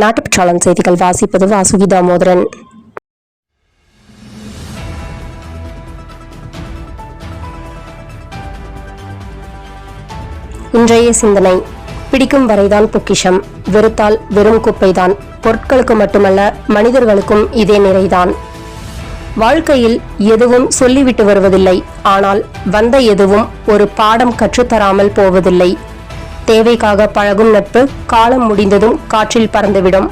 நாட்டுப்பற்றாளன் செய்திகள் வாசிப்பது வாசுகி தாமோதரன் இன்றைய சிந்தனை. பிடிக்கும் வரைதான் பொக்கிஷம் வெறுத்தால் வெறும் குப்பைதான். பொருட்களுக்கு மட்டுமல்ல மனிதர்களுக்கும் இதே நிறைதான். வாழ்க்கையில் எதுவும் சொல்லிவிட்டு வருவதில்லை. ஆனால் வந்த எதுவும் ஒரு பாடம் கற்றுத்தராமல் போவதில்லை. தேவைக்காக பழகும் நட்பு காலம் முடிந்ததும் காற்றில் பறந்துவிடும்.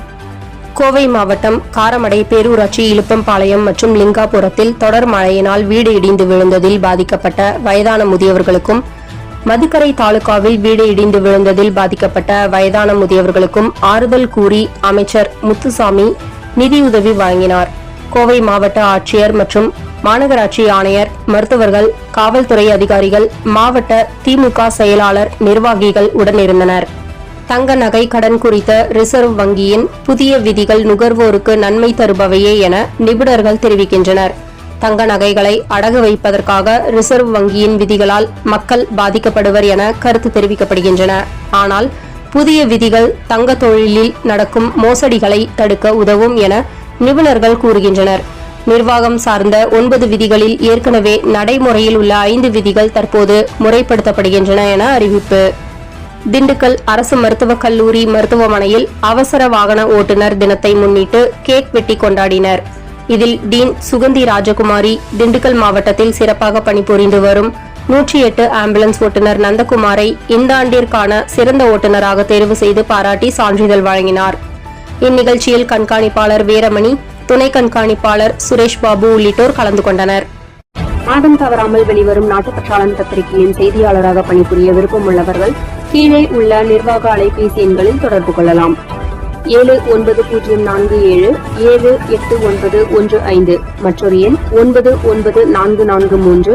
கோவை மாவட்டம் காரமடை பேரூராட்சி இலுப்பம்பாளையம் மற்றும் லிங்காபுரத்தில் தொடர் மழையினால் வீடு இடிந்து விழுந்ததில் பாதிக்கப்பட்ட வயதான முதியவர்களுக்கும் மதுக்கரை தாலுகாவில் வீடு இடிந்து விழுந்ததில் பாதிக்கப்பட்ட வயதான முதியவர்களுக்கும் ஆறுதல் கூறி அமைச்சர் முத்துசாமி நிதியுதவி வழங்கினார். கோவை மாவட்ட ஆட்சியர் மற்றும் மாநகராட்சி ஆணையர் மருத்துவர்கள் காவல்துறை அதிகாரிகள் மாவட்ட திமுக செயலாளர் நிர்வாகிகள் உடனிருந்தனர். தங்க நகை கடன் குறித்த ரிசர்வ் வங்கியின் புதிய விதிகள் நுகர்வோருக்கு நன்மை தருபவையே என நிபுணர்கள் தெரிவிக்கின்றனர். தங்க நகைகளை அடகு வைப்பதற்காக ரிசர்வ் வங்கியின் விதிகளால் மக்கள் பாதிக்கப்படுவர் என கருத்து தெரிவிக்கப்படுகின்றன. ஆனால் புதிய விதிகள் தங்க தொழிலில் நடக்கும் மோசடிகளை தடுக்க உதவும் என நிபுணர்கள் கூறுகின்றனர். நிர்வாகம் சார்ந்த ஒன்பது விதிகளில் ஏற்கனவே நடைமுறையில் உள்ள ஐந்து விதிகள் தற்போது முறைப்படுத்தப்படுகின்றன என அறிவிப்பு. திண்டுக்கல் அரசு மருத்துவக் கல்லூரி மருத்துவமனையில் அவசர வாகன ஓட்டுநர் தினத்தை முன்னிட்டு கேக் வெட்டி கொண்டாடினர். இதில் டீன் சுகந்தி ராஜகுமாரி திண்டுக்கல் மாவட்டத்தில் சிறப்பாக பணிபுரிந்து வரும் நூற்றி எட்டு ஆம்புலன்ஸ் ஓட்டுநர் நந்தகுமாரை இந்த ஆண்டிற்கான சிறந்த ஓட்டுநராக தேர்வு செய்து பாராட்டி சான்றிதழ் வழங்கினார். இந்நிகழ்ச்சியில் கண்காணிப்பாளர் வீரமணி துணை கண்காணிப்பாளர் சுரேஷ் பாபு உள்ளிட்டோர் கலந்து கொண்டனர். மாதம் தவறாமல் வெளிவரும் நாட்டுப்பற்றாளன் பத்திரிகையின் செய்தியாளராக பணிபுரிய விருப்பம் உள்ளவர்கள் கீழே உள்ள நிர்வாக அலைபேசி எண்களில் தொடர்பு கொள்ளலாம். ஏழு ஒன்பது பூஜ்ஜியம் நான்கு ஏழு ஏழு எட்டு ஒன்பது ஒன்று ஐந்து மற்றொரு எண் ஒன்பது ஒன்பது நான்கு நான்கு மூன்று